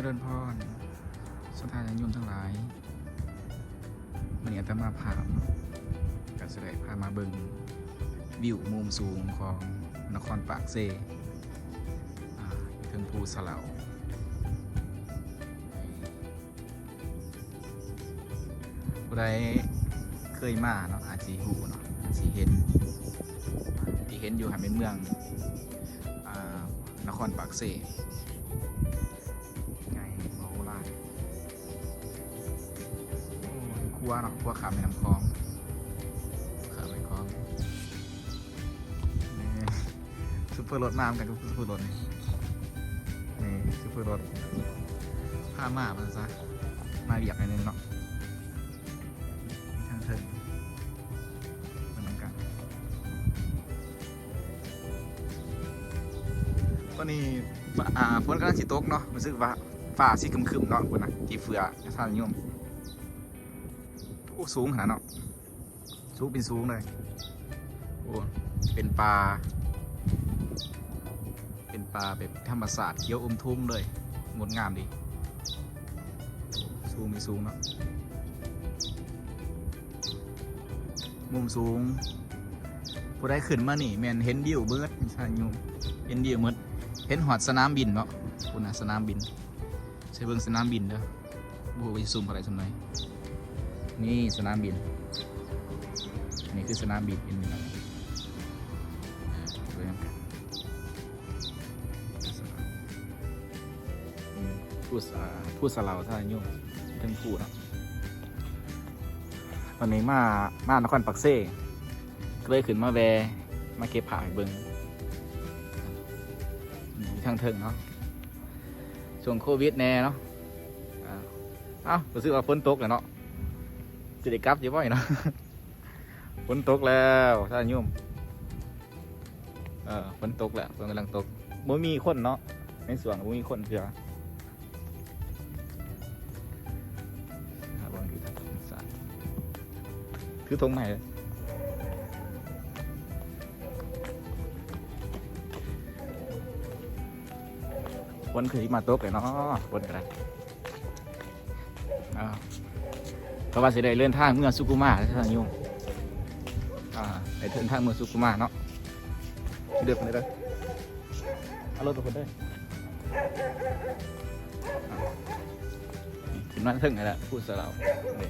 จริญพรสถานยมทั้งหลายมันนี้อาตมาพามกัสไดพามาเบิงวิวมุมสูงของนครปากเซอ่าอยู่เทิงภูสะเหลาผู้ใดเคยมาเนาะอาจสีหูเนาะอาจสีเห็น ที่เห็นอยู่หันเป็นเมืองอนครปากเซ หัวเนาะคัวขามแม่น้ำคลองขามแม่น้ำคลองนี่ซุปเปอร์รถมาเหมือนกันกับซุปเปอร์รถนี่นี่ซุปเปอร์รถผ้ามามันซะมาเบียกนอยนึงเนาะทางเถิงเหมือนกันตอนนี้อ่าฝนกำลังสิตกเนาะรู้สึกว่าฟ้าสีคึมๆเนาะคุณนะจีเฟือท่านนิยม อ้สูงขนาดเนาะสูงเป็นสูงเลยโอ้เป็นปลา เป็นปลาแบบธรรมศาสตร์เขียวอมทุ่มเลยงดงามดีสูงมีสูงเนาะมุมสูงผู้ได้ขึ้นมานี่แมนเห็นวิวเบิร์ดท่านยมเห็นวิวหมืดเห็นหอดสนามบินเนาะคุณนะสนามบินใช้เบิ่งสนามบินเด้อบูไปซูมอะไรสมัย นี่สนามบิน อันนี้คือสนามบินเห็นไหมครับสวยงามอืมพูดสาพูดสลาวท่าโยมทั้งพูดเนะตอนนี้มา มานครปักเซ่ก็เลยขึ้นมาแวะมาเก็บผักให้เบิงอยู่ทางเทิงเนาะช่วงโควิดแน่เนาะอ่าเอ้ารู้สึกว่าฝนตกแล้วเนาะ จะได้กลับอยู่บ่อยเนาะฝนตกแล้วท่านโยมเออฝนตกแล้วฝนกำลังตกบ่มีคนเนาะในสวนบ่มีคนเพื่อหาบางทีสาดคือตรงไหนเลยฝนคือที่มาตกเลยเนาะฝนกัน เพราะว่าสิได้เลื่อนทางเมื่อสุกุมาแล้วท่านยุ่งอ่าได้เดินทางเมื่อสุกุมาเนาะเดือดไปเลยเด้อเอารถไปคนเด้ออ่านี่ถึงนั่นถึงไงละพูดสลาวนี่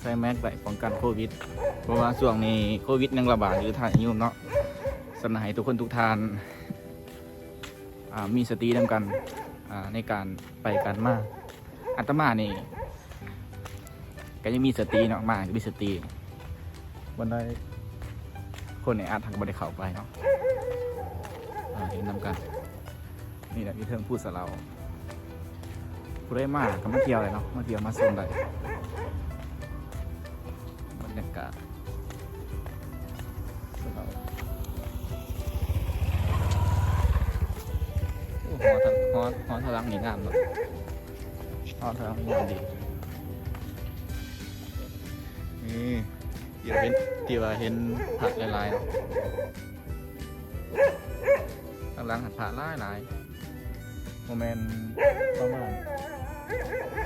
ใส่แมสไว้ป้องกันโควิด เพราะว่าช่วงนี้โควิดยังระบาดอยู่ท่านยุ่งเนาะสนให้ทุกคนทุกทานอ่ามีสตินำกันอ่า ในการไปกันมาอัตมานี่ก็ยังมีสติเนาะมาก็มีสติวันใดคนในอาจทางบริเขาไปเนาะเห็นนำกัน นี่แหละที่เทิงพูดสเราผู้ได้มากก็มาเที่ยวเลยเนาะมาเที่ยวมาชมได้บรรยากาศสเราโอ้โหทาง ฮอตฮอตทางนี่งามเนาะฮอตทางนี่งามดีนี่เดี๋ยวเห็นเดี๋ยวเห็นผักหลายๆเนาะทางหลังหัดผักหลายหลายโมเมนต์ประมาณ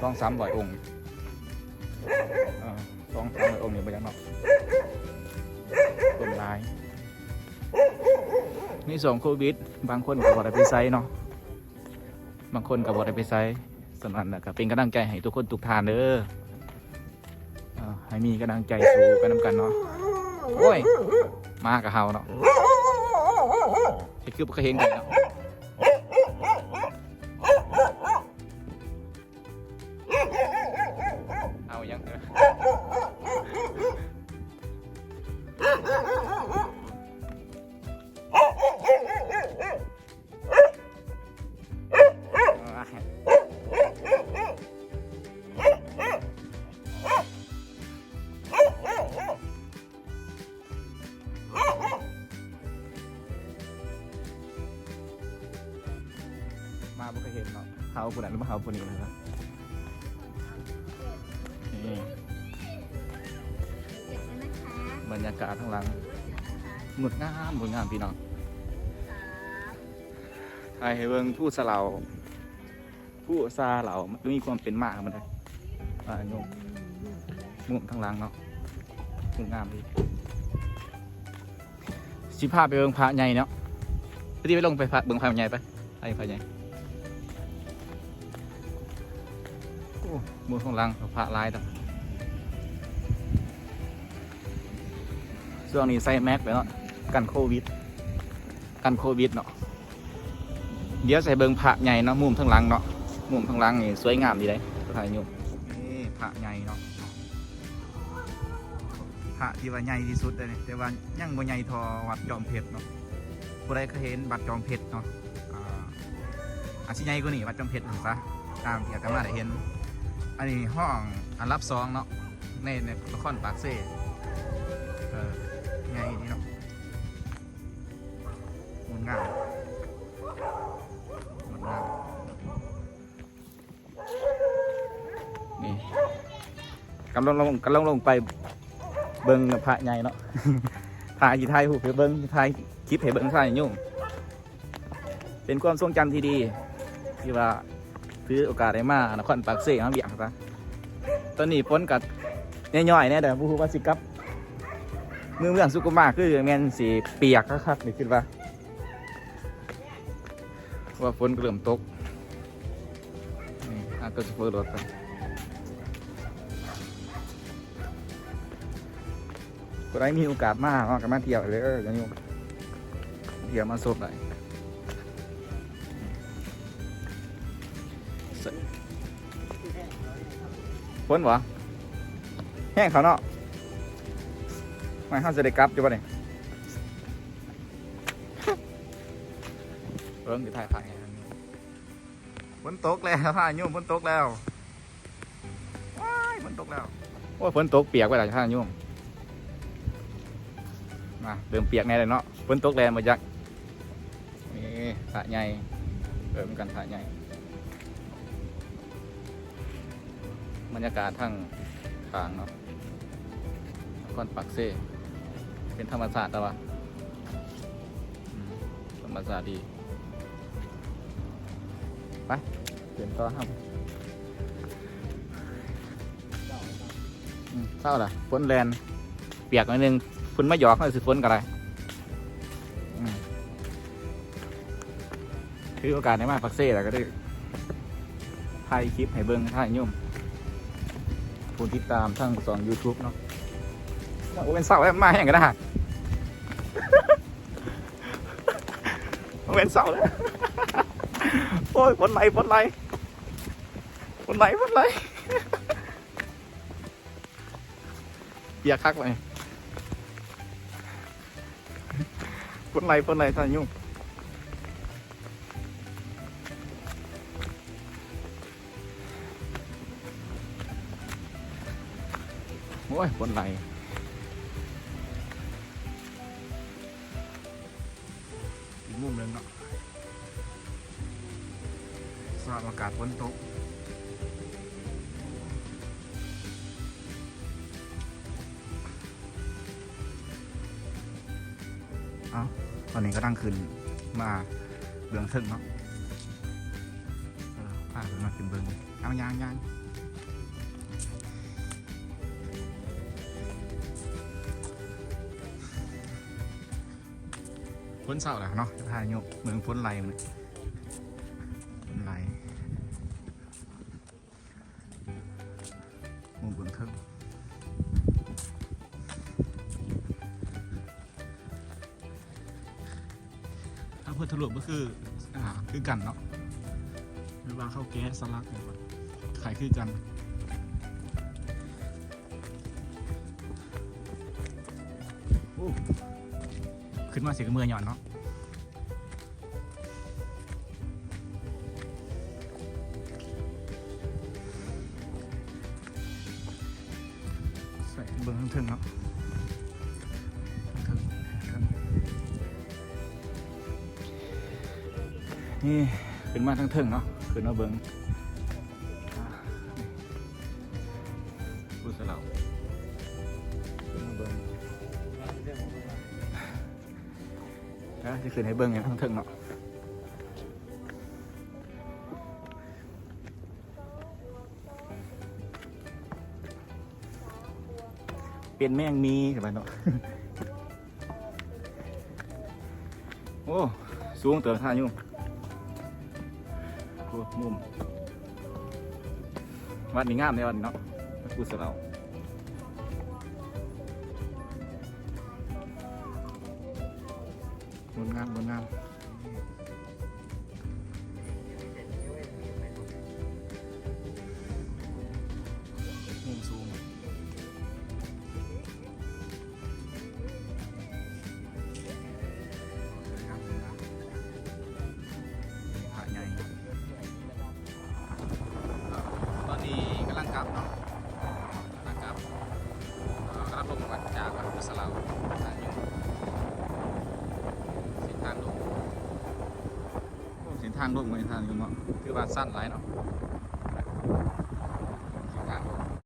สองสามร้อยองค์อ่าสองสามร้อยองค์นี่ไปยังเนาะต้นลายนี่สองโควิด บางคนกับบอดไปไซเนาะ บางคนกับบอดไปไซสำนักนะครับเป็นกำลังใจให้ทุกคนทุกทานเด้อให้มีกำลังใจสู้กันนำกันเนาะโอ้ย มากับเฮาเนาะคือเคยเห็นกันเนาะ เนาะเฮาคนนั้นหรือว่าเฮาคนนี้นะครับนี่บรรยากาศข้างหลังงดงามงดงามพี่น้องถ่ายให้เบิ่งผู้สลาวผู้ซาเหล่ามันมีความเป็นมากมันเลยอ่าโยมมุมทางหล่างเนาะมุมงามดีสิพาไปเบิ่งพระใหญ่เนาะไปที่ไปลงไปพระเบิ่งพระใหญ่ไปไปพระใหญ่ มุมทางหล่างพระหลายต่อช่วงนี้ใส่แม็กไปเนาะกันโควิด กันโควิดเนาะเดี๋ยวใส่เบิงพระใหญ่เนาะมุมทางหลังเนาะมุมทางหลังนี่สวยงามดีเลยถ่ายอยู่นี่พระใหญ่เนาะพระที่ว่าใหญ่ที่สุดเลยนี่แต่ว่ายังบ่ใหญ่ทอวัดจอมเพชรเนาะผู้ใดเคยเห็นวัดจอมเพชรเนาะอ่าอาจสิใหญ่กว่านี่วัดจอมเพชรนั่นซะตามที่อาตมาได้เห็น อันนี้ห้องอันรับสองเนาะในในละครปากเซ่เออใหญ่ดีเนาะมันงามมันงามนี่กำลังลงกำลังลงไปเบิ้งพระใหญ่เนาะถ่ายกี่ถ่ายหูไปเบิ้งถ่ายคลิปให้เบิ้งถ่ายยุ่งเป็นความทรงจำที่ดีที่ว่า ถือโอกาสได้มานครปากเสียงเบียงซะตอนนี้ฝนกัดย่อยๆเนี่ยเดี๋ยวผู้ว่าสิกลับมือเมืองสุกุมาคือแมนสีเปียกครับนี่คิดว่าว่าฝนก็เริ่มตกนี่อาจจะเปิดรถไปก็ได้มีโอกาสมากนาะกับมาเที่ยวเลยเอออย่างเที่ยวมาสดเลย ฝนวะแห้งเขาเนาะไม่เขาจะได้กลับอยู่ปะเนี่ยเริ่มจะถ่ายผ่านไงครับฝนตกแล้วพายุฝนตกแล้วว้ายฝนตกแล้วโอ้ยฝนตกเปียกไปแล้วพายุมาเริ่มเปียกแน่เลยเนาะฝนตกแรงมาจักนี่ถ่ายใหญ่เริ่มกันถ่ายใหญ่ บรรยากาศทั้งทางเนาะนครปักเซ่เป็นธรรมศาสตร์แต่ว่าธรรมศาสตร์ดีไปเปลี่ยนต่อครับอืมเศร้าล่ะฝนแลนเปียกหน่อยนึงฝนไม่หยอกเขาสิฝนกันไรอืมคือโอกาสในมาปักเซ่แหละก็ได้ถ่ายคลิปให้เบิ้งถ่ายยุ่ม ผู้ติดตามทั้งสอง YouTube เนาะโอ้เป็นเศร้าแล้วมาอย่างกันนะเป็นเศร้าแล้วโอ้ยฝนไหลฝนไหลฝนไหลฝนไหลเปียกคักเลยฝนไหลฝนไหลท่านยุ่ง อ้ยฝนไหลอีกมุมหนึงเนาะสภาพอากาศฝนตกเอาตอนนี้ก็ตั้งขึ้นมาเบื้องทึ่งเนาะเออพาขึ้นมาขึ้นเบื้องเอายางยาง นเศร้าแหละเนาะพายุเมืองฝนไหลมันฝนไหลหมุมเบื้องทึ่งถ้าเพื่อทะลุก็คือ อ่า คือกันเนาะหรือว่าเข้าแก๊สสลักเนี่ยว่าขายคือกันโอ้ ขึ้นมาเสียงมือหย่อนเนาะใส่เบิ้งทั้งเทึงเนาะทึ่งนี่ขึ้นมาทั้งเทิงเนาะขึ้นมาเบิ้ง จะขึ้นให้เบิ้งอย่างทั้งถึงเนาะเป็นแม่งมีใช่ไหมเนาะโอ้สูงเต๋อท่ายุ่งมุมวัดนี้งามในวันเนาะกูสลาว งดงามงดงามางอยู่เนาะคือว่าสั้นหลายเนาะ